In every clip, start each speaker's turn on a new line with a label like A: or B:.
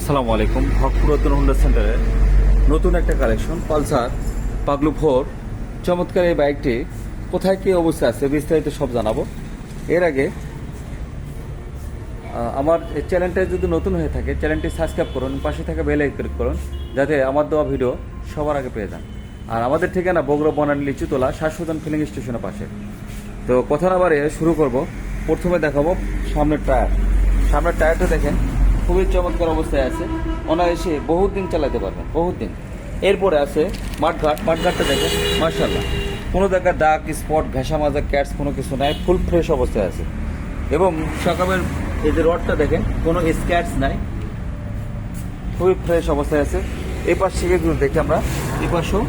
A: আসসালামু আলাইকুম, হক পুরাতন হোন্ডা সেন্টারে নতুন একটা কালেকশন পালসার পাগলু ফোর চমৎকার এই বাইকটি কোথায় কী অবস্থা আছে বিস্তারিত সব জানাব। এর আগে আমার চ্যানেলটা যদি নতুন হয়ে থাকে চ্যানেলটি সাবস্ক্রাইব করুন, পাশে থাকা বেল ক্লিক করুন, যাতে আমার দেওয়া ভিডিও সবার আগে পেয়ে যান। আর আমাদের ঠিকানা বগুড়া, বনানী, লিচুতলা শাশ্বতন ফিলিং স্টেশনের পাশে। তো কথা না বাড়িয়ে শুরু করব। প্রথমে দেখাবো সামনের টায়ার সামনের টায়ারটা দেখেন। খুবই চমৎকার অবস্থায় আছে। অনায়াসে বহুত দিন চালাতে পারবেন বহুত দিন এরপরে আছে মাঠঘাট। মাঠঘাটটা দেখেন মার্শাল্লাহ কোনো জায়গায় দাগ স্পট ঘাসা মাজা ক্যাটস কোনো কিছু নাই, ফুল ফ্রেশ অবস্থায় আছে। এবং সকালের এই যে রডটা দেখেন, কোনো স্ক্যাটস নাই। খুবই ফ্রেশ অবস্থায় আছে। এই পাশ থেকে দেখি আমরা, এই পাশেও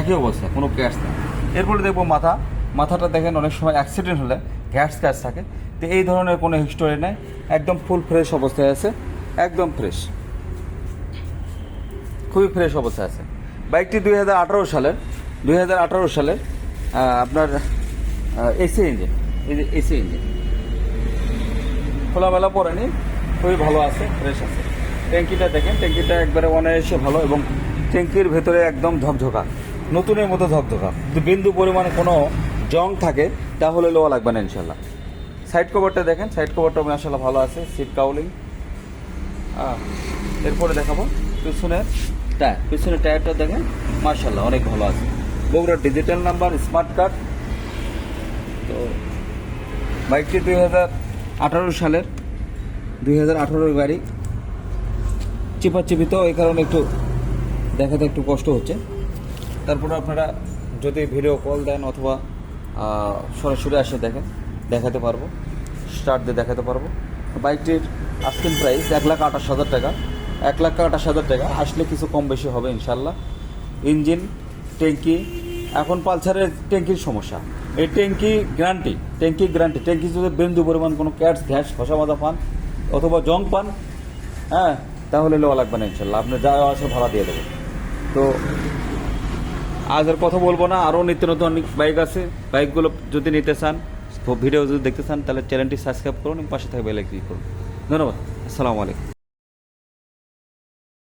A: একই অবস্থা, কোনো ক্যাটস নাই। এরপরে দেখব মাথা। মাথাটা দেখেন, অনেক সময় অ্যাক্সিডেন্ট হলে গ্যাস ক্যাচ থাকে। তো এই ধরনের কোনো হিস্টোরি নেই, একদম ফুল ফ্রেশ অবস্থায় আছে। একদম ফ্রেশ খুবই ফ্রেশ অবস্থায় আছে। বাইকটি দুই হাজার আঠারো সালের, দুই হাজার আঠারো সালের আপনার এসি ইঞ্জিন এসি ইঞ্জিন খোলামেলা পড়েনি খুবই ভালো আছে ফ্রেশ আছে। ট্যাঙ্কিটা দেখেন, ট্যাঙ্কিটা একবারে অনায়াসে ভালো এবং ট্যাঙ্কির ভেতরে একদম ঝকঝকা নতুনের মতো ঝকঝকা যদি বিন্দু পরিমাণে কোনো জং থাকে, তাহলে লোয়া লাগবে না ইনশাল্লাহ। সাইড কভারটা দেখেন সাইড কভারটা মাসাল্লাহ ভালো আছে সিট কাউলিং এরপরে দেখাবো পিছনের টায়ার। পিছনের টায়ারটা দেখেন মার্শাল্লাহ অনেক ভালো আছে। বগুড়ার ডিজিটাল নাম্বার স্মার্ট কার্ড তো বাইকটি দুই হাজার আঠারো সালের, দুই হাজার আঠারোর গাড়ি। চিপাচিপি তো এই কারণে একটু দেখাতে একটু কষ্ট হচ্ছে। তারপরে আপনারা যদি ভিডিও কল দেন অথবা সরাসরি আসে দেখেন, দেখাতে পারব স্টার্ট দিয়ে দেখাতে পারব। বাইকটির আস্কিন প্রাইস এক লাখ আঠাশ হাজার টাকা। এক লাখ আঠাশ হাজার টাকা, আসলে কিছু কম বেশি হবে ইনশাল্লাহ ইঞ্জিন, ট্যাঙ্কি, এখন পালসারের ট্যাঙ্কির সমস্যা। এই ট্যাঙ্কি গ্যারান্টি ট্যাঙ্কি গ্যারান্টি ট্যাঙ্কি যদি বিন্দু পরিমাণ কোনো ক্যাটস ঘ্যাস খসা মাজা পান অথবা জং পান হ্যাঁ তাহলে লোয়া লাগবে না ইনশাল্লাহ আপনি যা আসে ভাড়া দিয়ে দেবেন। তো আজ আর কথা বলব না আরও নিত্য নতুন অনেক বাইক আছে। বাইকগুলো যদি নিতে চান ভিডিও যদি দেখতে চান, তাহলে চ্যানেলটি সাবস্ক্রাইব করুন এবং পাশে থাকবে লাইক করুন। ধন্যবাদ। আসসালামু আলাইকুম।